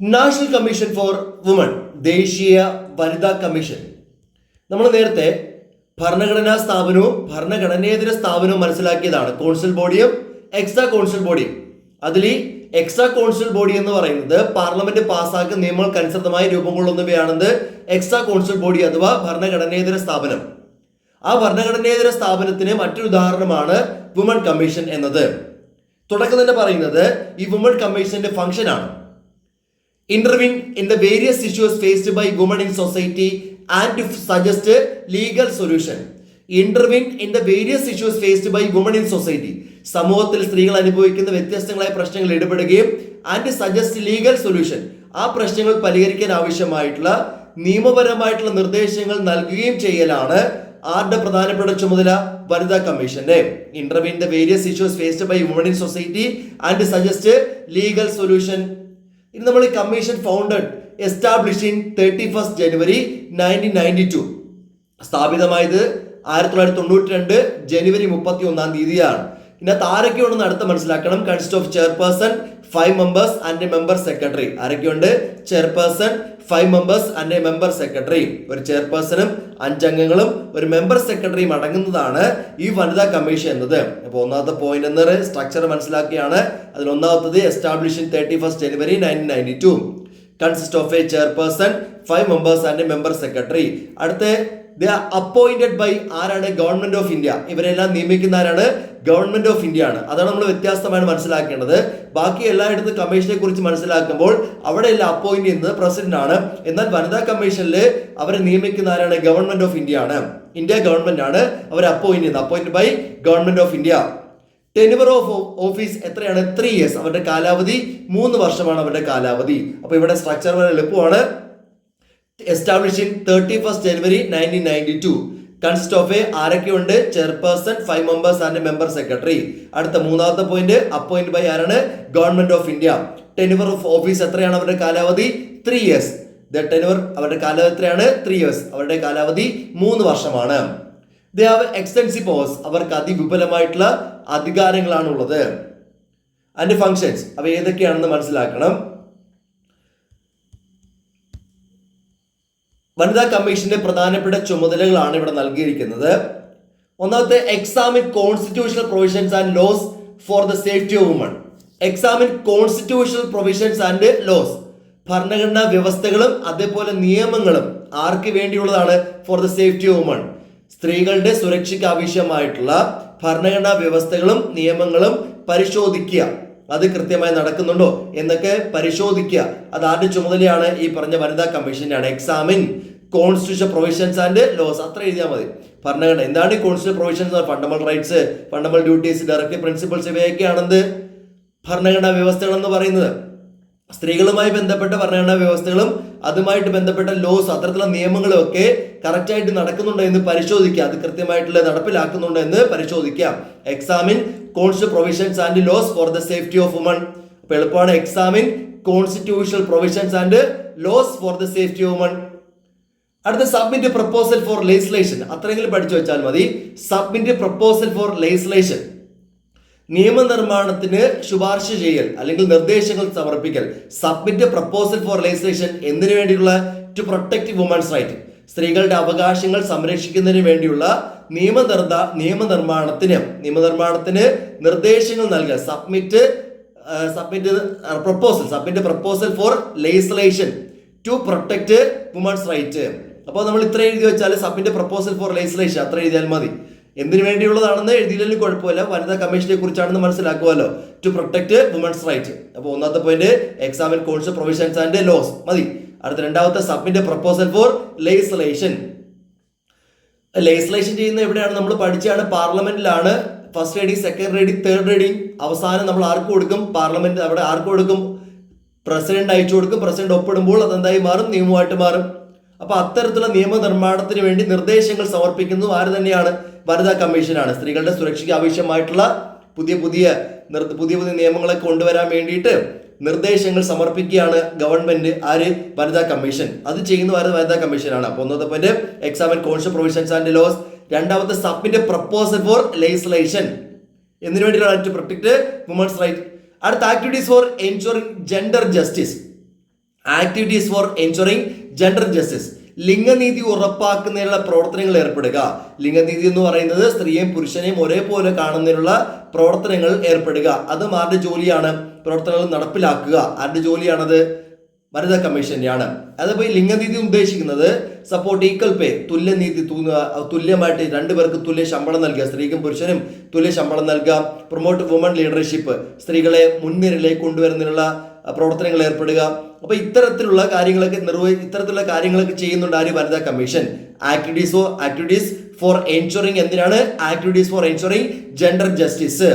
National commission for woman ദേശീയ വനിതാ commission. നമ്മൾ നേരത്തെ ഭരണഘടനാ സ്ഥാപനവും ഭരണഘടനേതര സ്ഥാപനവും മനസ്സിലാക്കിയതാണ്. കോൺസുൽ ബോഡിയും എക്സ്ട്രാ കോൺസുൽ ബോഡിയും അതിൽ ഈ എക്സ്ട്രാ കോൺസുൽ ബോഡി എന്ന് പറയുന്നത് പാർലമെന്റ് പാസ്സാക്കുന്ന നിയമങ്ങൾക്കനുസൃതമായി രൂപം കൊള്ളുന്നവയാണെന്ന് എക്സ്ട്രാ കോൺസുൽ ബോഡി അഥവാ ഭരണഘടനേതര സ്ഥാപനം. ആ ഭരണഘടനേതര സ്ഥാപനത്തിന് മറ്റൊരു ഉദാഹരണമാണ് വുമൺ കമ്മീഷൻ എന്നത്. തുടക്കം തന്നെ പറയുന്നത് ഈ വുമൺ കമ്മീഷന്റെ ഫംഗ്ഷനാണ് intervene in the various issues faced by women in society and to suggest legal solution. Intervene in the various issues faced by women in society. സമൂഹത്തിൽ സ്ത്രീകൾ അനുഭവിക്കുന്ന വ്യത്യസ്തങ്ങളായ പ്രശ്നങ്ങൾ ഇടപെടുകയും ആൻഡ് സജസ്റ്റ് ലീഗൽ സൊല്യൂഷൻ ആ പ്രശ്നങ്ങൾ പരിഹരിക്കാൻ ആവശ്യമായിട്ടുള്ള നിയമപരമായിട്ടുള്ള നിർദ്ദേശങ്ങൾ നൽകുകയും ചെയ്യലാണ് ആരുടെ പ്രധാനപ്പെട്ട ചുമതല? വനിതാ കമ്മീഷന്റെ. Intervene the various issues faced by women in society and suggest legal solution ഇനി നമ്മൾ commission founded establishing thirty first January nineteen ninety two സ്ഥാപിതമായത് ആയിരത്തി തൊള്ളായിരത്തി തൊണ്ണൂറ്റി രണ്ട് ജനുവരി മുപ്പത്തി ഒന്നാം തീയതിയാണ്. ഇതിനകത്ത് ആരൊക്കെയുണ്ടെന്ന് അടുത്ത് മനസ്സിലാക്കണം. Consist of chairperson five members and a member secretary ആരൊക്കെയുണ്ട്? Chairperson five members and a member secretary ഒരു ചെയർപേഴ്സണും അഞ്ചംഗങ്ങളും ഒരു മെമ്പർ സെക്രട്ടറിയും അടങ്ങുന്നതാണ് ഈ വനിതാ കമ്മീഷൻ എന്നത്. അപ്പോൾ ഒന്നാമത്തെ പോയിന്റ് എന്നത് സ്ട്രക്ചർ മനസ്സിലാക്കിയാണ്. അതിൽ ഒന്നാമത്തത് establishing thirty first January nineteen ninety two consist of a chairperson five members and a member secretary അടുത്ത ദ അപ്പോയിന്റഡ് ബൈ ആരാണ്? ഗവൺമെന്റ് ഓഫ് ഇന്ത്യ ഇവരെല്ലാം നിയമിക്കുന്ന ആരാണ്? ഗവൺമെന്റ് ഓഫ് ഇന്ത്യ ആണ്. അതാണ് നമ്മൾ വ്യത്യാസമായിട്ട് മനസ്സിലാക്കേണ്ടത്. ബാക്കി എല്ലായിടത്തും കമ്മീഷനെ കുറിച്ച് മനസ്സിലാക്കുമ്പോൾ അവിടെ എല്ലാം അപ്പോയിന്റ് ചെയ്യുന്നത് പ്രസിഡന്റ് ആണ്. എന്നാൽ വനിതാ കമ്മീഷനിൽ അവരെ നിയമിക്കുന്ന ആരാണ്? ഗവൺമെന്റ് ഓഫ് ഇന്ത്യ ആണ്. ഇന്ത്യ ഗവൺമെന്റ് ആണ് അവരെ അപ്പോയിന്റ് ചെയ്യുന്നത്. Appoint by government of India tenure of office എത്രയാണ്? ത്രീ ഇയേഴ്സ് അവരുടെ കാലാവധി മൂന്ന് വർഷമാണ് അവരുടെ കാലാവധി. അപ്പൊ ഇവിടെ സ്ട്രക്ചർ വളരെ എളുപ്പമാണ്. Establishing thirty first January nineteen ninety two consist of a ആരൊക്കെയുണ്ട് chairperson five members and member secretary അടുത്ത മൂന്നാമത്തെ പോയിന്റ് അപ്പോയിന്റ് ബൈ ആരാണ്? Government of India tenure of office എത്രയാണ് അവരുടെ കാലാവധി? ത്രീ ഇയേഴ്സ് ദ ടെനുവർ അവരുടെ കാലാവധി എത്രയാണ്? ത്രീ ഇയേഴ്സ് അവരുടെ കാലാവധി മൂന്ന് വർഷമാണ്. ദ ഹാവ് എക്സ്റ്റൻസീവ് പവേഴ്സ് അവർക്ക് അതിവിപുലമായിട്ടുള്ള അധികാരങ്ങളാണ് ഉള്ളത് ആൻഡ് ഫങ്ഷൻസ് അവ ഏതൊക്കെയാണെന്ന് മനസ്സിലാക്കണം? വനിതാ കമ്മീഷന്റെ പ്രധാനപ്പെട്ട ചുമതലകളാണ് ഇവിടെ നൽകിയിരിക്കുന്നത്. ഒന്നാമത്തെ examine constitutional provisions and laws for the safety of women examine constitutional provisions and laws ഭരണഘടനാ വ്യവസ്ഥകളും അതേപോലെ നിയമങ്ങളും ആർക്ക് വേണ്ടിയുള്ളതാണ് for the safety of women സ്ത്രീകളുടെ സുരക്ഷയ്ക്ക് ആവശ്യമായിട്ടുള്ള ഭരണഘടനാ വ്യവസ്ഥകളും നിയമങ്ങളും പരിശോധിക്കുക. അത് കൃത്യമായി നടക്കുന്നുണ്ടോ എന്നൊക്കെ പരിശോധിക്കുക. അത് ആരുടെ ചുമതലയാണ്? ഈ പറഞ്ഞ വനിതാ കമ്മീഷന്റെ ആണ് examine constitution provisions and laws അത്ര എഴുതിയാൽ മതി. ഭരണഘടന എന്താണ് ഈ constitution provisions fundamental rights fundamental duties directive principles ഇവയൊക്കെയാണെന്ത്? ഭരണഘടനാ വ്യവസ്ഥകളെന്ന് പറയുന്നത്. സ്ത്രീകളുമായി ബന്ധപ്പെട്ട ഭരണഘടനാ വ്യവസ്ഥകളും അതുമായിട്ട് ബന്ധപ്പെട്ട ലോസ് അത്തരത്തിലുള്ള നിയമങ്ങളൊക്കെ കറക്റ്റായിട്ട് നടക്കുന്നുണ്ടോ എന്ന് പരിശോധിക്കുക. അത് കൃത്യമായിട്ടുള്ള നടപ്പിലാക്കുന്നുണ്ടോ എന്ന് പരിശോധിക്കുക. Examine const provisions and laws for the safety of women അപ്പൊ എളുപ്പമാണ് examine constitutional provisions and laws for the safety of women അടുത്ത സബ്മിറ്റ് പ്രപ്പോസൽ ഫോർ ലെജിസ്ലേഷൻ അത്രയെങ്കിലും പഠിച്ചു വെച്ചാൽ മതി. സബ്മിറ്റ് പ്രപ്പോസൽ ഫോർ ലെജിസ്ലേഷൻ നിയമനിർമ്മാണത്തിന് ശുപാർശ ചെയ്യൽ അല്ലെങ്കിൽ നിർദ്ദേശങ്ങൾ സമർപ്പിക്കൽ സബ്മിറ്റ് പ്രപ്പോസൽ ഫോർ ലെജിസ്ലേഷൻ എന്തിനു വേണ്ടിയുള്ള ടു പ്രൊട്ടക്ട് വുമൻസ് റൈറ്റ് സ്ത്രീകളുടെ അവകാശങ്ങൾ സംരക്ഷിക്കുന്നതിന് വേണ്ടിയുള്ള നിയമനിർദ്ദ നിയമനിർമ്മാണത്തിന് നിയമനിർമ്മാണത്തിന് നിർദ്ദേശങ്ങൾ നൽകുക. Submit submit proposal submit proposal for legislation to protect women's right അപ്പോൾ നമ്മൾ ഇത്ര എഴുതി വെച്ചാൽ സബ്മിറ്റ് പ്രപ്പോസൽ ഫോർ ലെജിസ്ലേഷൻ അത്ര എഴുതിയാൽ മതി. എന്തിനു വേണ്ടിയുള്ളതാണെന്ന് എഴുതിയില്ലെങ്കിൽ കുഴപ്പമില്ല. വനിതാ കമ്മീഷനെ കുറിച്ചാണെന്ന് മനസ്സിലാക്കുമല്ലോ ടു പ്രൊട്ടക്ട് വുമൻസ് റൈറ്റ് അപ്പോൾ ഒന്നാമത്തെ പോയിന്റ് എക്സാമിൻ കോൺസ് പ്രൊവിഷൻസ് ആൻഡ് ലോസ് മതി. അടുത്ത രണ്ടാമത്തെ submit proposal for legislation legislation ചെയ്യുന്ന എവിടെയാണ്? നമ്മൾ പഠിച്ചാണ് പാർലമെന്റിലാണ്. First reading second reading third reading അവസാനം നമ്മൾ ആർക്ക് കൊടുക്കും? പാർലമെന്റ് അവിടെ ആർക്ക് കൊടുക്കും? പ്രസിഡന്റ് അയച്ചു കൊടുക്കും. പ്രസിഡന്റ് ഒപ്പിടുമ്പോൾ അതെന്തായി മാറും? നിയമമായിട്ട് മാറും. അപ്പൊ അത്തരത്തിലുള്ള നിയമനിർമ്മാണത്തിന് വേണ്ടി നിർദ്ദേശങ്ങൾ സമർപ്പിക്കുന്നത് ആര് തന്നെയാണ്? വനിതാ കമ്മീഷനാണ്. സ്ത്രീകളുടെ സുരക്ഷയ്ക്ക് ആവശ്യമായിട്ടുള്ള പുതിയ പുതിയ പുതിയ പുതിയ നിയമങ്ങളെ കൊണ്ടുവരാൻ വേണ്ടിയിട്ട് നിർദ്ദേശങ്ങൾ സമർപ്പിക്കുകയാണ് ഗവൺമെന്റ് ആര്? വനിതാ കമ്മീഷൻ. അത് ചെയ്യുന്ന ആര്? വനിതാ കമ്മീഷനാണ്. അപ്പൊ ഒന്നാമത്തെ point examine constitutional provisions and laws രണ്ടാമത്തെ സബ്മിറ്റ് പ്രപ്പോസൽ ഫോർ ലെജിസ്ലേഷൻ എന്തിനു വേണ്ടിയിട്ടുള്ള പ്രൊട്ടക്ട് വുമൻസ് റൈറ്റ് അടുത്ത activities for ensuring gender justice activities for ensuring gender justice ലിംഗനീതി ഉറപ്പാക്കുന്നതിനുള്ള പ്രവർത്തനങ്ങൾ ഏർപ്പെടുക. ലിംഗനീതി എന്ന് പറയുന്നത് സ്ത്രീയെയും പുരുഷനെയും ഒരേപോലെ കാണുന്നതിനുള്ള പ്രവർത്തനങ്ങൾ ഏർപ്പെടുക. അത് ആരുടെ ജോലിയാണ്? പ്രവർത്തനങ്ങൾ നടപ്പിലാക്കുക. ആരുടെ ജോലിയാണത്? വനിതാ കമ്മീഷന്റെയാണ്. അതിപ്പോൾ ഈ ലിംഗനീതി ഉദ്ദേശിക്കുന്നത് സപ്പോർട്ട് ഈക്വൽ പേ തുല്യനീതി തുല്യമായിട്ട് രണ്ടുപേർക്ക് തുല്യ ശമ്പളം നൽകുക സ്ത്രീക്കും പുരുഷനും തുല്യ ശമ്പളം നൽകുക പ്രൊമോട്ട് വുമൺ ലീഡർഷിപ്പ് സ്ത്രീകളെ മുൻനിരയിലേക്ക് കൊണ്ടുവരുന്നതിനുള്ള പ്രവർത്തനങ്ങൾ ഏർപ്പെടുക. അപ്പോൾ ഇത്തരത്തിലുള്ള കാര്യങ്ങളൊക്കെ നിർവഹി ഇത്തരത്തിലുള്ള കാര്യങ്ങളൊക്കെ ചെയ്യുന്നുണ്ട് ആര്? വനിതാ commission. Activities activities for ensuring എന്തിനാണ്? Activities for ensuring gender justice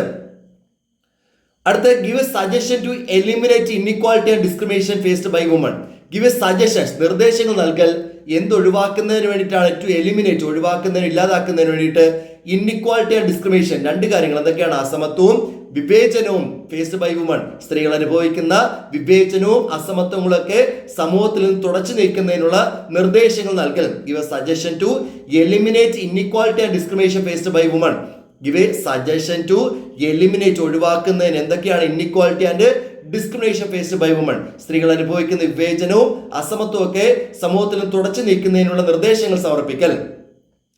അടുത്ത give a suggestion to eliminate inequality and discrimination faced by women give a suggestions നിർദ്ദേശങ്ങൾ നൽകൽ എന്ത് ഒഴിവാക്കുന്നതിന് വേണ്ടിയിട്ടാണ് ടു എലിമിനേറ്റ് ഒഴിവാക്കുന്നതിന് ഇല്ലാതാക്കുന്നതിന് വേണ്ടിയിട്ട് ഇൻഇക്വാലിറ്റി ആൻഡ് ഡിസ്ക്രിമിനേഷൻ രണ്ട് കാര്യങ്ങൾ എന്തൊക്കെയാണ്? അസമത്വവും വിവേചനവും. ഫേസ്ഡ് ബൈ വുമൺ സ്ത്രീകൾ അനുഭവിക്കുന്ന വിവേചനവും അസമത്വങ്ങളൊക്കെ സമൂഹത്തിൽ നിന്ന് തുടച്ചു നീക്കുന്നതിനുള്ള നിർദ്ദേശങ്ങൾ നൽകൽ. A suggestion to eliminate inequality and discrimination faced by women give a suggestion to eliminate ഒഴിവാക്കുന്നതിന് എന്തൊക്കെയാണ് inequality and discrimination faced by women സ്ത്രീകൾ അനുഭവിക്കുന്ന വിവേചനവും അസമത്വവും ഒക്കെ സമൂഹത്തിൽ തുടച്ചു നീക്കുന്നതിനുള്ള നിർദ്ദേശങ്ങൾ സമർപ്പിക്കൽ.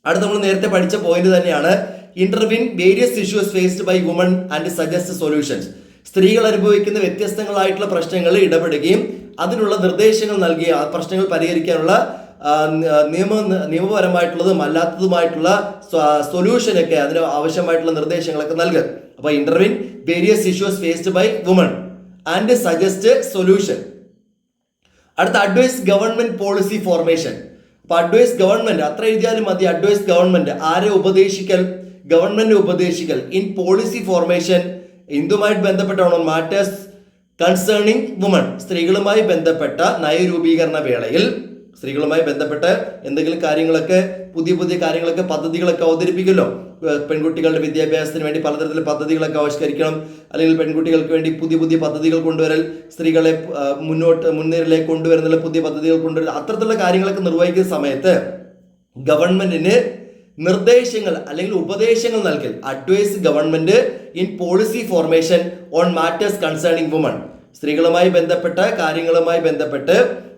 അടുത്ത നമ്മൾ നേരത്തെ പഠിച്ച പോയിന്റ് തന്നെയാണ് intervene various issues faced by women and suggest solutions സ്ത്രീകൾ അനുഭവിക്കുന്ന വ്യത്യസ്തങ്ങളായിട്ടുള്ള പ്രശ്നങ്ങളിൽ ഇടപെടുകയും അതിനുള്ള നിർദ്ദേശങ്ങൾ നൽകുകയും ആ പ്രശ്നങ്ങൾ പരിഹരിക്കാനുള്ള നിയമ നിയമപരമായിട്ടുള്ളതും അല്ലാത്തതുമായിട്ടുള്ള സൊല്യൂഷനൊക്കെ അതിന് ആവശ്യമായിട്ടുള്ള നിർദ്ദേശങ്ങളൊക്കെ നൽകുക അപ്പോൾ intervene various issues faced by women and suggest solution അടുത്ത അഡ്വൈസ് ഗവൺമെന്റ് പോളിസി ഫോർമേഷൻ അപ്പൊ അഡ്വൈസ് ഗവൺമെന്റ് അത്ര എഴുതിയാലും മതി. അഡ്വൈസ് ഗവൺമെന്റ് ആരെ ഉപദേശിക്കൽ? ഗവൺമെന്റ് ഉപദേശിക്കൽ. ഇൻ പോളിസി ഫോർമേഷൻ ഇന്തുമായിട്ട് ബന്ധപ്പെട്ടാണോ മാറ്റേഴ്സ് കൺസേണിംഗ് വുമൺ സ്ത്രീകളുമായി ബന്ധപ്പെട്ട നയരൂപീകരണ വേളയിൽ സ്ത്രീകളുമായി ബന്ധപ്പെട്ട് എന്തെങ്കിലും കാര്യങ്ങളൊക്കെ പുതിയ പുതിയ കാര്യങ്ങളൊക്കെ പദ്ധതികളൊക്കെ അവതരിപ്പിക്കുമല്ലോ. പെൺകുട്ടികളുടെ വിദ്യാഭ്യാസത്തിന് വേണ്ടി പലതരത്തിലുള്ള പദ്ധതികളൊക്കെ ആവിഷ്കരിക്കണം. അല്ലെങ്കിൽ പെൺകുട്ടികൾക്ക് വേണ്ടി പുതിയ പുതിയ പദ്ധതികൾ കൊണ്ടുവരൽ സ്ത്രീകളെ മുന്നോട്ട് മുൻനിരയിലേക്ക് കൊണ്ടുവരുന്ന പുതിയ പദ്ധതികൾ കൊണ്ടുവരൽ അത്തരത്തിലുള്ള കാര്യങ്ങളൊക്കെ നിർവഹിക്കുന്ന സമയത്ത് ഗവൺമെന്റിന് നിർദ്ദേശങ്ങൾ അല്ലെങ്കിൽ ഉപദേശങ്ങൾ നൽകൽ advise government in policy formation on matters concerning women. സ്ത്രീകളുമായി ബന്ധപ്പെട്ട കാര്യങ്ങളുമായി ബന്ധപ്പെട്ട്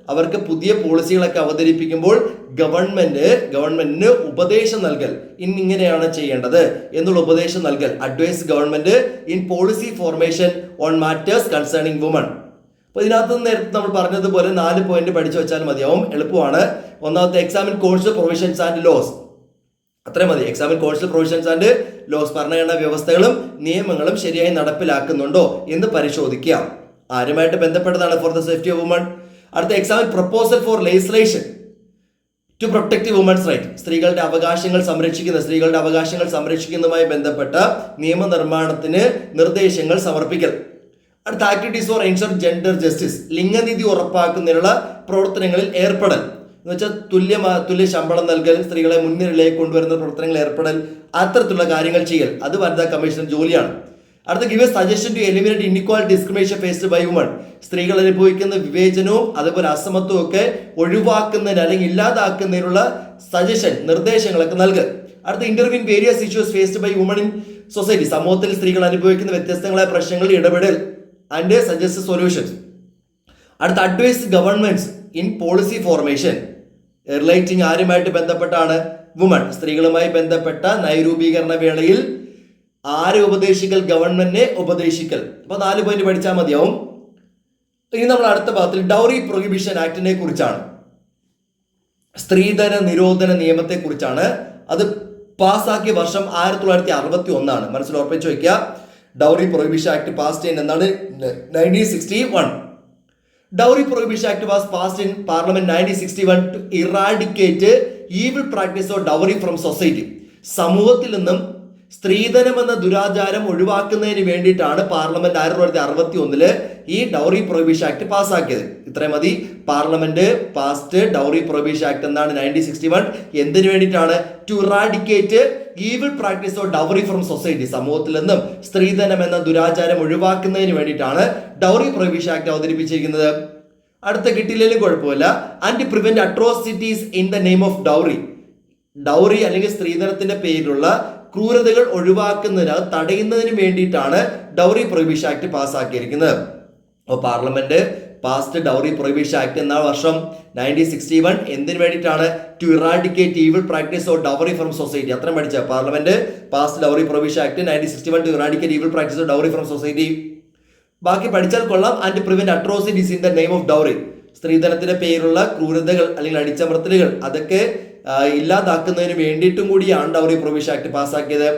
അവർക്ക് പുതിയ പോളിസികളൊക്കെ അവതരിപ്പിക്കുമ്പോൾ ഗവൺമെന്റ് ഗവൺമെന്റിന് ഉപദേശം നൽകൽ ഇന്നിങ്ങനെയാണ് ചെയ്യേണ്ടത് എന്നുള്ള ഉപദേശം നൽകൽ. Advise government in policy formation on matters concerning women അപ്പൊ ഇതിനകത്ത് നേരത്തെ നമ്മൾ പറഞ്ഞതുപോലെ നാല് പോയിന്റ് പഠിച്ചു വെച്ചാൽ മതിയാവും. എളുപ്പമാണ്. ഒന്നാമത്തെ examine course provisions and laws അത്രയും മതി. Examine course provisions and laws ഭരണഘടനാ വ്യവസ്ഥകളും നിയമങ്ങളും ശരിയായി നടപ്പിലാക്കുന്നുണ്ടോ എന്ന് പരിശോധിക്കുക ആരുമായിട്ട് ബന്ധപ്പെട്ടതാണ് for the safety of women അടുത്ത example proposal for legislation to protect women's right സ്ത്രീകളുടെ അവകാശങ്ങൾ സംരക്ഷിക്കുന്ന സ്ത്രീകളുടെ അവകാശങ്ങൾ സംരക്ഷിക്കുന്നതുമായി ബന്ധപ്പെട്ട നിയമനിർമ്മാണത്തിന് നിർദ്ദേശങ്ങൾ സമർപ്പിക്കൽ. അടുത്ത activities for ensure gender justice ലിംഗനീതി ഉറപ്പാക്കുന്നതിനുള്ള പ്രവർത്തനങ്ങളിൽ ഏർപ്പെടൽ. എന്ന് വെച്ചാൽ തുല്യ തുല്യ ശമ്പളം നൽകൽ സ്ത്രീകളെ മുൻനിരയിലേക്ക് കൊണ്ടുവരുന്ന പ്രവർത്തനങ്ങളിൽ ഏർപ്പെടൽ അത്തരത്തിലുള്ള കാര്യങ്ങൾ ചെയ്യൽ. അത് വനിതാ കമ്മീഷൻ ജോലിയാണ്. അടുത്ത give a suggestion to eliminate inequality discrimination faced by women സ്ത്രീകൾ അനുഭവിക്കുന്ന വിവേചനവും അതുപോലെ അസമത്വവും ഒക്കെ ഒഴിവാക്കുന്നതിന് അല്ലെങ്കിൽ ഇല്ലാതാക്കുന്നതിനുള്ള സജഷൻ നിർദ്ദേശങ്ങളൊക്കെ നൽകുക അടുത്ത interview in various issues faced by women in society സമൂഹത്തിൽ സ്ത്രീകൾ അനുഭവിക്കുന്ന വ്യത്യസ്തങ്ങളായ പ്രശ്നങ്ങളിൽ ഇടപെടൽ ആൻഡ് സജസ്റ്റ് സൊല്യൂഷൻസ് അടുത്ത advise governments in policy formation relating ആരുമായിട്ട് ബന്ധപ്പെട്ടാണ് വുമൺ സ്ത്രീകളുമായി ബന്ധപ്പെട്ട നൈരൂപീകരണ വേളയിൽ ആരെ ഉപദേശിക്കൽ? ഗവൺമെന്റിനെ ഉപദേശിക്കൽ. അപ്പൊ നാല് പോയിന്റ് പഠിച്ചാൽ മതിയാവും. ഇനി നമ്മൾ അടുത്ത ഭാഗത്തിൽ ഡൗറി പ്രൊഹിബിഷൻ ആക്ടിനെ കുറിച്ചാണ്. സ്ത്രീധന നിരോധന നിയമത്തെ കുറിച്ചാണ്. അത് പാസ്സാക്കിയ വർഷം ആയിരത്തി തൊള്ളായിരത്തി അറുപത്തി ഒന്നാണ് മനസ്സിൽ ഉറപ്പിച്ചു വയ്ക്കുക. ഡൗറി പ്രൊഹിബിഷൻ ആക്ട് പാസ് ചെയ്യുന്ന എന്നാണ് nineteen sixty one dowry prohibition act was passed in parliament nineteen sixty one to eradicate evil practice of dowry from society സമൂഹത്തിൽ നിന്നും സ്ത്രീധനം എന്ന ദുരാചാരം ഒഴിവാക്കുന്നതിന് വേണ്ടിയിട്ടാണ് പാർലമെന്റ് ആയിരത്തി തൊള്ളായിരത്തി അറുപത്തി ഒന്നിൽ ഈ ഡൗറി പ്രൊഹിബിഷൻ ആക്ട് പാസ്സാക്കിയത്. ഇത്രയും മതി. Parliament passed dowry prohibition act എന്നാണ് നയന്റീൻ സിക്സ്റ്റി വൺ. എന്തിനു വേണ്ടിയിട്ടാണ്? To eradicate evil practice of dowry from society സമൂഹത്തിൽ നിന്നും സ്ത്രീധനം എന്ന ദുരാചാരം ഒഴിവാക്കുന്നതിന് വേണ്ടിയിട്ടാണ് ഡൗറി പ്രൊഹിബിഷൻ ആക്ട് അവതരിപ്പിച്ചിരിക്കുന്നത്. അടുത്ത കിട്ടിയില്ലെങ്കിലും കുഴപ്പമില്ല. And prevent atrocities in the name of dowry dowry അല്ലെങ്കിൽ സ്ത്രീധനത്തിന്റെ പേരിലുള്ള ക്രൂരതകൾ ഒഴിവാക്കുന്നതിന് അത് തടയുന്നതിന് വേണ്ടിയിട്ടാണ് ഡൗറി പ്രൊഹിബിഷൻ ആക്ട് പാസ്സാക്കിയിരിക്കുന്നത്. അപ്പോൾ parliament passed dowry prohibition act എന്ന വർഷം നയന്റീൻ സിക്സ്റ്റി വൺ എന്തിനു വേണ്ടിയിട്ടാണ് to eradicate evil practice of dowry from society? അത്ര പഠിച്ച. Parliament passed dowry prohibition act nineteen sixty one to eradicate evil practice of dowry from society. ബാക്കി പഠിച്ചാൽ കൊള്ളാം. And prevent atrocities in the name of dowry സ്ത്രീധനത്തിന്റെ പേരുള്ള ക്രൂരതകൾ അല്ലെങ്കിൽ അടിച്ചമർത്തലുകൾ അതൊക്കെ ഇല്ലാതാക്കുന്നതിന് വേണ്ടിയിട്ടും കൂടിയാണ് ഡൗറി പ്രൊവിഷൻ ആക്ട് പാസ്സാക്കിയത്.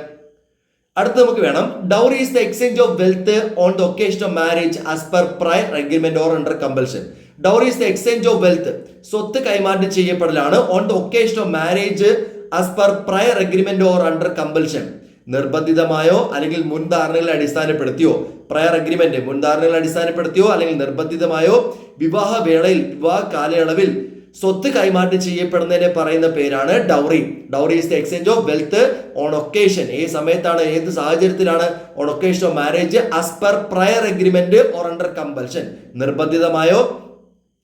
അടുത്ത് നമുക്ക് വേണം. Dowry is the exchange of wealth on the occasion of marriage as per prior agreement or under compulsion dowry is the exchange of wealth സ്വത്ത് കൈമാറ്റം ചെയ്യപ്പെടലാണ് on the occasion of marriage as per prior agreement or under compulsion നിർബന്ധിതമായോ അല്ലെങ്കിൽ മുൻധാരണകളെ അടിസ്ഥാനപ്പെടുത്തിയോ? Prayer agreement മുൻധാരണകളെ അടിസ്ഥാനപ്പെടുത്തിയോ അല്ലെങ്കിൽ നിർബന്ധിതമായോ? വിവാഹ വേളയിൽ വിവാഹ കാലയളവിൽ സ്വത്ത് കൈമാറ്റം ചെയ്യപ്പെടുന്നതിനെ പറയുന്ന പേരാണ് dowry. Dowry is the exchange of wealth on occasion ഏത് സമയത്താണ് ഏത് സാഹചര്യത്തിലാണ് on occasion of marriage as per prior agreement or under compulsion നിർബന്ധിതമായോ?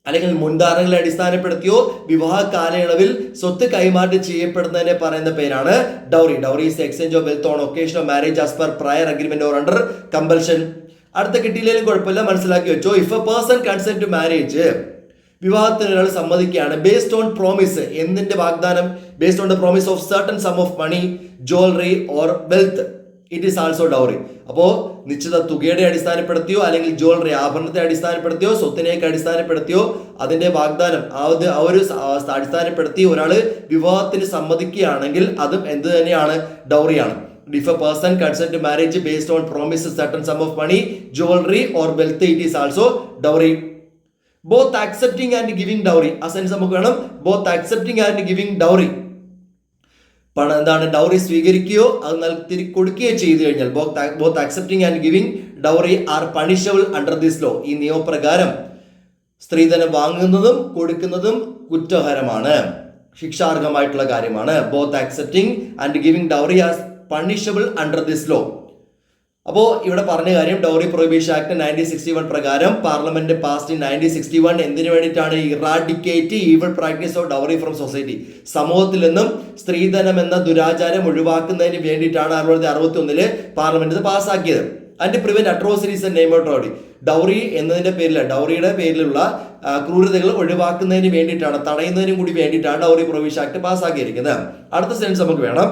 അല്ലെങ്കിൽ മുൻധാരണകളെ അടിസ്ഥാനപ്പെടുത്തിയോ? വിവാഹ കാലയളവിൽ സ്വത്ത് കൈമാറ്റം ചെയ്യപ്പെടുന്നതിനെ പറയുന്ന പേരാണ് dowry. Dowry is exchange of wealth on occasion of marriage as per prior agreement or under compulsion അടുത്ത കിട്ടിയില്ലെങ്കിലും കുഴപ്പമില്ല. മനസ്സിലാക്കി വെച്ചോ. If a person consent to marriage വിവാഹത്തിന് ഒരാൾ സമ്മതിക്കുകയാണ്. ബേസ്ഡ് ഓൺ പ്രോമിസ് എന്തിന്റെ വാഗ്ദാനം? Based on the promise of certain sum of money jewellery or wealth it is also dowry അപ്പോൾ നിശ്ചിത തുകയുടെ അടിസ്ഥാനപ്പെടുത്തിയോ അല്ലെങ്കിൽ ജ്വല്ലറി ആഭരണത്തെ അടിസ്ഥാനപ്പെടുത്തിയോ സ്വത്തിനെയൊക്കെ അടിസ്ഥാനപ്പെടുത്തിയോ അതിന്റെ വാഗ്ദാനം ആ ഒരു അടിസ്ഥാനപ്പെടുത്തി ഒരാൾ വിവാഹത്തിന് സമ്മതിക്കുകയാണെങ്കിൽ അതും എന്ത് തന്നെയാണ്? ഡൗറിയാണ് if a person consent marriage based on promise certain sum of money jewellery or wealth it is also dowry both accepting and giving dowry ആ സെൻസ് നമുക്ക് വേണം. Both accepting and giving dowry പണം എന്താണ്? ഡൗറി സ്വീകരിക്കുകയോ അത് നൽകി കൊടുക്കുകയോ ചെയ്തു കഴിഞ്ഞാൽ both accepting and giving dowry are punishable under this law ഈ നിയമപ്രകാരം സ്ത്രീധനം വാങ്ങുന്നതും കൊടുക്കുന്നതും കുറ്റകരമാണ് ശിക്ഷാർഹമായിട്ടുള്ള കാര്യമാണ്. Both accepting and giving dowry as punishable under this law അപ്പോൾ ഇവിടെ പറഞ്ഞ കാര്യം dowry prohibition act nineteen sixty one പ്രകാരം parliament passed nineteen sixty one എന്തിനു വേണ്ടിയിട്ടാണ് eradicate evil practice of dowry from society സമൂഹത്തിൽ നിന്നും സ്ത്രീധനം എന്ന ദുരാചാരം ഒഴിവാക്കുന്നതിന് വേണ്ടിയിട്ടാണ് ആയിരത്തി തൊള്ളായിരത്തി അറുപത്തി ഒന്നിൽ പാർലമെന്റ് ഇത് പാസ്സാക്കിയത് and prevent atrocities and name of dowry എന്നതിന്റെ പേരിൽ ഡൗറിയുടെ പേരിലുള്ള ക്രൂരതകൾ ഒഴിവാക്കുന്നതിന് വേണ്ടിയിട്ടാണ് തടയുന്നതിനും കൂടി വേണ്ടിയിട്ടാണ് ഡൗറി പ്രൊവിഷൻ ആക്ട് പാസ്സാക്കിയിരിക്കുന്നത് അടുത്ത സെൻസ് നമുക്ക് വേണം.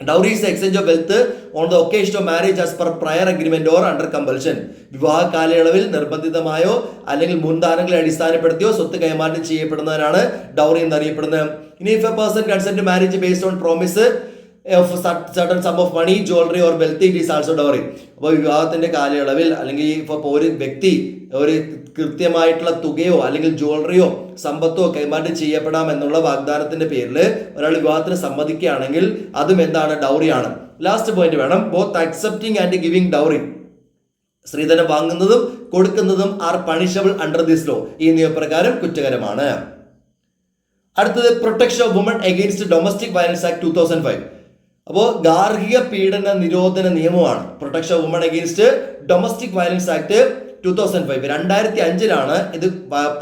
Dowry is exchange of wealth on the occasion of marriage as per prior agreement or under compulsion വിവാഹ കാലയളവിൽ നിർബന്ധിതമായോ അല്ലെങ്കിൽ മുൻധാരണങ്ങളെ അടിസ്ഥാനപ്പെടുത്തിയോ സ്വത്ത് കൈമാറ്റം ചെയ്യപ്പെടുന്നതിനാണ് ഡൗറി എന്നറിയപ്പെടുന്നത്. ഇനി if a person consent marriage based on promise of certain sum of money jewellery or wealth it is also dowry അപ്പോൾ വിവാഹത്തിന്റെ കാലയളവിൽ അല്ലെങ്കിൽ ഇപ്പോൾ ഒരു വ്യക്തി ഒരു കൃത്യമായിട്ടുള്ള തുകയോ അല്ലെങ്കിൽ ജ്വല്ലറിയോ സമ്പത്തോ കൈമാറ്റം ചെയ്യപ്പെടാം എന്നുള്ള വാഗ്ദാനത്തിന്റെ പേരിൽ ഒരാൾ വിവാഹത്തിന് സമ്മതിക്കുകയാണെങ്കിൽ അതും എന്താണ്? ഡൗറിയാണ്. ലാസ്റ്റ് പോയിന്റ് വേണം. Both accepting and giving dowry സ്ത്രീധനം വാങ്ങുന്നതും കൊടുക്കുന്നതും are punishable under this law ഈ നിയമപ്രകാരം കുറ്റകരമാണ്. അടുത്തത് protection of women against domestic violence act two thousand five അപ്പോൾ ഗാർഹിക പീഡന നിരോധന നിയമമാണ്. Protection of women against domestic violence act two thousand five രണ്ടായിരത്തി അഞ്ചിലാണ് ഇത്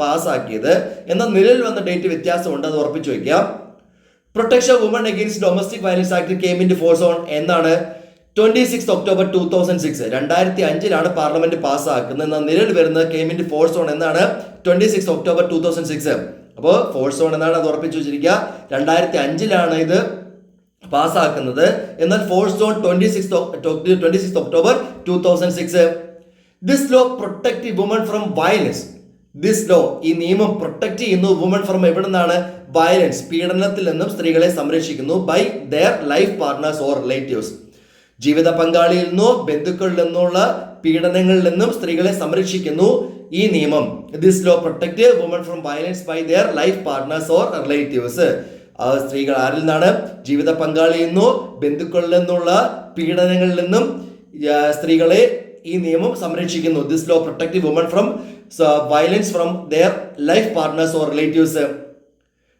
പാസ്സാക്കിയത് എന്നാൽ നിലവിൽ വന്ന ഡേറ്റ് വ്യത്യാസമുണ്ട് അത് ഉറപ്പിച്ചു വയ്ക്കാം. Protection of women against domestic violence act came in force on എന്നാണ്? Twenty six October two thousand six രണ്ടായിരത്തി അഞ്ചിലാണ് പാർലമെന്റ് പാസ്സാക്കുന്നത് എന്നാൽ നിലവിൽ വരുന്നത് കെ ഇൻ ഫോഴ്സ് ഓൺ എന്നാണ്? Twenty six October two thousand six അപ്പോൾ ഫോഴ്സ് ഓൺ എന്നാണ് അത് ഉറപ്പിച്ചു വെച്ചിരിക്കുക. രണ്ടായിരത്തി അഞ്ചിലാണ് ഇത് പാസ്സാക്കുന്നത് എന്നാൽ force on twenty six twenty six October two thousand six this law protect women from violence this law ഈ നിയമം പ്രൊട്ടക്ട് ചെയ്യുന്നു വുമൺ ഫ്രം എവിടെ നിന്നാണ് വയലൻസ് പീഡനത്തിൽ നിന്നും സ്ത്രീകളെ സംരക്ഷിക്കുന്നു by their life partners or relatives ജീവിത പങ്കാളിയിൽ നിന്നോ ബന്ധുക്കളിൽ നിന്നുള്ള പീഡനങ്ങളിൽ നിന്നും സ്ത്രീകളെ സംരക്ഷിക്കുന്നു ഈ നിയമം. This law protect women from violence by their life partners or relatives ആ സ്ത്രീകൾ ആരിൽ നിന്നാണ് ജീവിത പങ്കാളിയിൽ നിന്നോ ബന്ധുക്കളിൽ നിന്നുള്ള പീഡനങ്ങളിൽ നിന്നും സ്ത്രീകളെ ഈ നിയമം സംരക്ഷിക്കുന്നു. This law protect women from violence from their life partners or relatives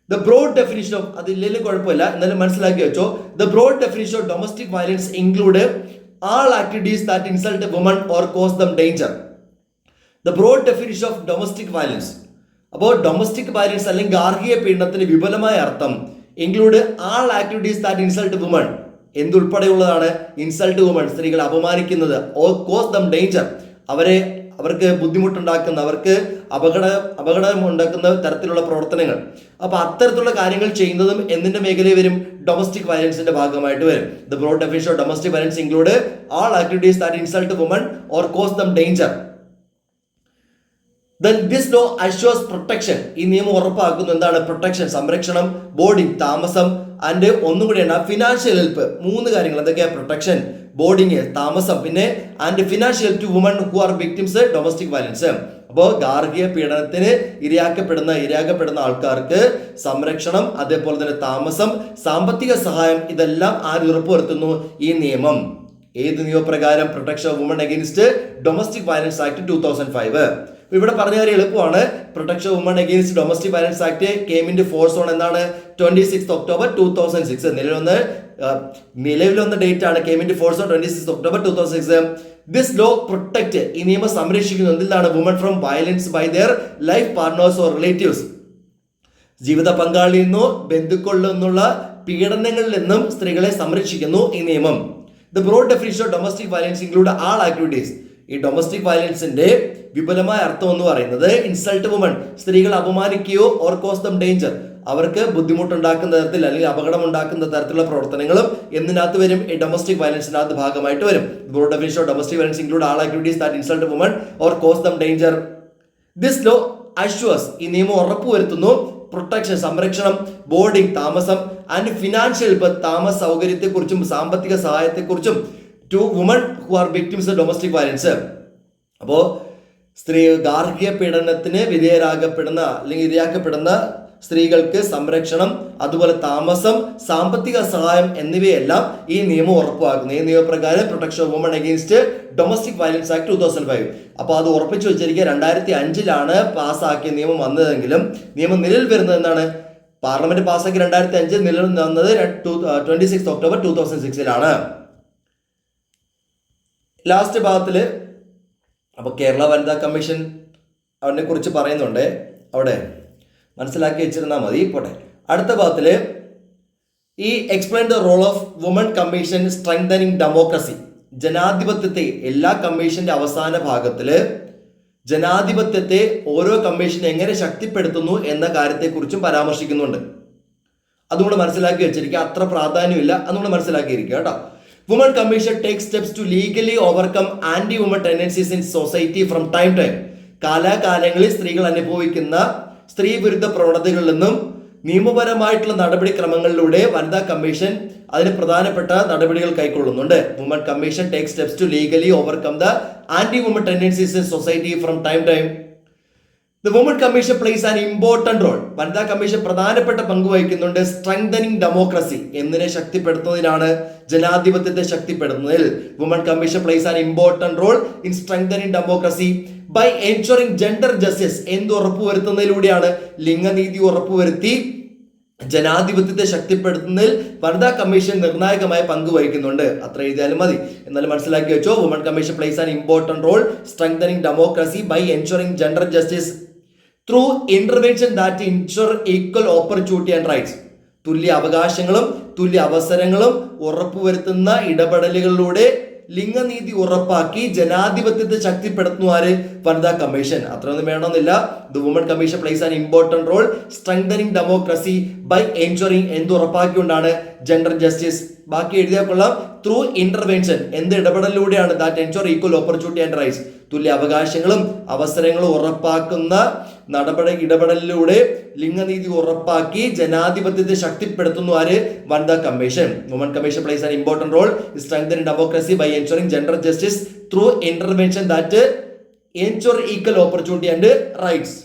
the broad definition of അതില്ലെങ്കിലും കുഴപ്പമില്ല. എന്നാലും മനസ്സിലാക്കി വെച്ചോ. The broad definition of domestic violence include all activities that insult women or cause them danger the broad definition of domestic violence അപ്പോൾ domestic violence അല്ലെങ്കിൽ ഗാർഹിക പീഡനത്തിന് വിപുലമായ അർത്ഥം include all activities that insult women എന്തുൾപ്പെടെയുള്ളതാണ് insult woman സ്ത്രീകളെ അപമാനിക്കുന്നത് or cause them danger അവരെ അവർക്ക് ബുദ്ധിമുട്ടുണ്ടാക്കുന്ന അവർക്ക് അപകട അപകടം ഉണ്ടാക്കുന്ന തരത്തിലുള്ള പ്രവർത്തനങ്ങൾ. അപ്പോൾ അത്തരത്തിലുള്ള കാര്യങ്ങൾ ചെയ്യുന്നതും എന്തിന്റെ മേഖലയിൽ വരും? ഡൊമസ്റ്റിക് വയലൻസിന്റെ ഭാഗമായിട്ട് വരും. The broad definition of domestic violence include all activities that insult woman or cause them danger this law അഷ്യൂസ് protection ഈ നിയമം ഉറപ്പാക്കുന്നു. എന്താണ്? പ്രൊട്ടക്ഷൻ സംരക്ഷണം ബോർഡിംഗ് താമസം ആൻഡ് ഒന്നും കൂടിയാണ് ഫിനാൻഷ്യൽ ഹെൽപ്പ് മൂന്ന് കാര്യങ്ങൾ. എന്തൊക്കെയാണ് പ്രൊട്ടക്ഷൻ ബോർഡിംഗ് താമസം. പിന്നെ and financial to woman who are victims domestic violence അപ്പോൾ ഗാർഹിക പീഡനത്തിന് ഇരയാക്കപ്പെടുന്ന ഇരയാക്കപ്പെടുന്ന ആൾക്കാർക്ക് സംരക്ഷണം അതേപോലെ തന്നെ താമസം സാമ്പത്തിക സഹായം ഇതെല്ലാം ആര് ഉറപ്പുവരുത്തുന്നു? ഈ നിയമം. ഏത് നിയമപ്രകാരം protection of woman against domestic violence act two thousand five ഇവിടെ പറഞ്ഞ കാര്യം എളുപ്പമാണ്. Protection woman against domestic violence act കെയിമിന്റെ force on എന്താണ്? Twenty six October two thousand six നിലവിലൊന്ന് നിലവിലൊന്ന് ഡേറ്റ് ആണ്. കെയിമിന്റെ force on twenty six October two thousand six this law protect ഈ നിയമം സംരക്ഷിക്കുന്നു. എന്തിലാണ്? Woman from violence by their life partners or relatives ജീവിത പങ്കാളിയിൽ നിന്നോ ബന്ധുക്കളിൽ നിന്നുള്ള പീഡനങ്ങളിൽ നിന്നും സ്ത്രീകളെ സംരക്ഷിക്കുന്നു ഈ നിയമം. The broad definition of domestic violence include all activities ഈ ഡൊമസ്റ്റിക് വയലൻസിന്റെ വിപുലമായ അർത്ഥം എന്ന് പറയുന്നത് ഇൻസൾട്ട് വുമൺ സ്ത്രീകൾ അപമാനിക്കുകയോ ഓർ കോസ് ദം ഡേഞ്ചർ അവർക്ക് ബുദ്ധിമുട്ടുണ്ടാക്കുന്ന തരത്തിൽ അല്ലെങ്കിൽ അപകടം ഉണ്ടാക്കുന്ന തരത്തിലുള്ള പ്രവർത്തനങ്ങളും എന്തിനകത്ത് വരും? ഈ ഡൊമസ്റ്റിക് വയലൻസിനകത്ത് ഭാഗമായിട്ട് വരും. Broad definition of domestic violence include all activities that insult woman or cause them danger this law അഷ്വസ് ഈ നിയമം ഉറപ്പുവരുത്തുന്നു പ്രൊട്ടക്ഷൻ സംരക്ഷണം ബോർഡിംഗ് താമസം ആൻഡ് ഫിനാൻഷ്യൽ ഹെൽപ്പ് താമസ സൗകര്യത്തെക്കുറിച്ചും സാമ്പത്തിക സഹായത്തെക്കുറിച്ചും. To woman who are victims domestic violence അപ്പോൾ സ്ത്രീ ഗാർഹിക പീഡനത്തിന് വിധേയരാകപ്പെടുന്ന അല്ലെങ്കിൽ ഇരയാക്കപ്പെടുന്ന സ്ത്രീകൾക്ക് സംരക്ഷണം അതുപോലെ താമസം സാമ്പത്തിക സഹായം എന്നിവയെല്ലാം ഈ നിയമം ഉറപ്പാക്കുന്നു. ഈ നിയമപ്രകാരം protection of woman against domestic violence act two thousand five അപ്പോൾ അത് ഉറപ്പിച്ചു വെച്ചിരിക്കുക രണ്ടായിരത്തി അഞ്ചിലാണ് പാസ്സാക്കിയ നിയമം വന്നതെങ്കിലും നിയമം നിലവിൽ വരുന്നത് എന്താണ്? പാർലമെന്റ് പാസ്സാക്കി രണ്ടായിരത്തി അഞ്ചിൽ നിലവിൽ വന്നത് twenty six October two thousand സിക്സിലാണ് last ഭാഗത്തിൽ അപ്പോൾ കേരള വനിതാ കമ്മീഷൻ അവനെ കുറിച്ച് പറയുന്നുണ്ട്. അവിടെ മനസ്സിലാക്കി വെച്ചിരുന്നാൽ മതി. പോട്ടെ. അടുത്ത ഭാഗത്തിൽ ഈ explain the role of woman commission strengthening democracy ജനാധിപത്യത്തെ എല്ലാ കമ്മീഷന്റെ അവസാന ഭാഗത്തിൽ ജനാധിപത്യത്തെ ഓരോ കമ്മീഷൻ എങ്ങനെ ശക്തിപ്പെടുത്തുന്നു എന്ന കാര്യത്തെക്കുറിച്ചും പരാമർശിക്കുന്നുണ്ട്. അതുകൊണ്ട് മനസ്സിലാക്കി വെച്ചിരിക്കുക. അത്ര പ്രാധാന്യമില്ല. അതുകൊണ്ട് മനസ്സിലാക്കിയിരിക്കുക കേട്ടോ. Woman commission take steps to legally overcome anti woman tendencies in society from time time കാലാകാലങ്ങളിൽ സ്ത്രീകൾ അനുഭവിക്കുന്ന സ്ത്രീ വിരുദ്ധ പ്രവണതകളിൽ നിന്നും നിയമപരമായിട്ടുള്ള നടപടിക്രമങ്ങളിലൂടെ വനിതാ കമ്മീഷൻ അതിന് പ്രധാനപ്പെട്ട നടപടികൾ കൈക്കൊള്ളുന്നുണ്ട്. Woman commission take steps to legally overcome the anti woman tendencies in society from time time the woman commission plays an important role വനിതാ കമ്മീഷൻ പ്രധാനപ്പെട്ട പങ്ക് വഹിക്കുന്നുണ്ട് സ്ട്രെങ്തനിങ് ഡെമോക്രസി എന്നിനെ ശക്തിപ്പെടുത്തുന്നതിനാണ് ജനാധിപത്യത്തെ ശക്തിപ്പെടുത്തുന്നതിൽ. Woman commission plays an important role in strengthening democracy by ensuring gender justice എന്ത് ഉറപ്പുവരുത്തുന്നതിലൂടെയാണ് ലിംഗനീതി ഉറപ്പുവരുത്തി ജനാധിപത്യത്തെ ശക്തിപ്പെടുത്തുന്നതിൽ വനിതാ കമ്മീഷൻ നിർണായകമായ പങ്ക് വഹിക്കുന്നുണ്ട്. അത്ര എഴുതിയാലും മതി. എന്നാലും മനസ്സിലാക്കി വെച്ചോ woman commission plays an important role strengthening democracy by ensuring gender justice through intervention that ensure equal opportunity and rights തുല്യ അവകാശങ്ങളും തുല്യ അവസരങ്ങളും ഉറപ്പുവരുത്തുന്ന ഇടപെടലുകളിലൂടെ ലിംഗനീതി ഉറപ്പാക്കി ജനാധിപത്യത്തെ ശക്തിപ്പെടുത്തുന്നു ആര്? വനിതാ കമ്മീഷൻ. അത്രയൊന്നും വേണമെന്നില്ല. The woman commission plays an important role strengthening democracy by ensuring എന്ത് ഉറപ്പാക്കിക്കൊണ്ടാണ് ജെൻഡർ ജസ്റ്റിസ് ബാക്കി എഴുതിയാൽ കൊള്ളാം. ത്രൂ ഇന്റർവെൻഷൻ എന്ത് ഇടപെടലിലൂടെയാണ് that ensure equal opportunity and rights തുല്യ അവകാശങ്ങളും അവസരങ്ങളും ഉറപ്പാക്കുന്ന നടപടി ഇടപെടലിലൂടെ ലിംഗനീതി ഉറപ്പാക്കി ജനാധിപത്യത്തെ ശക്തിപ്പെടുത്തുന്നു ആര്? വനിതാ commission. Woman commission plays an important role strengthen democracy by ensuring gender justice through intervention that ensure equal opportunity and rights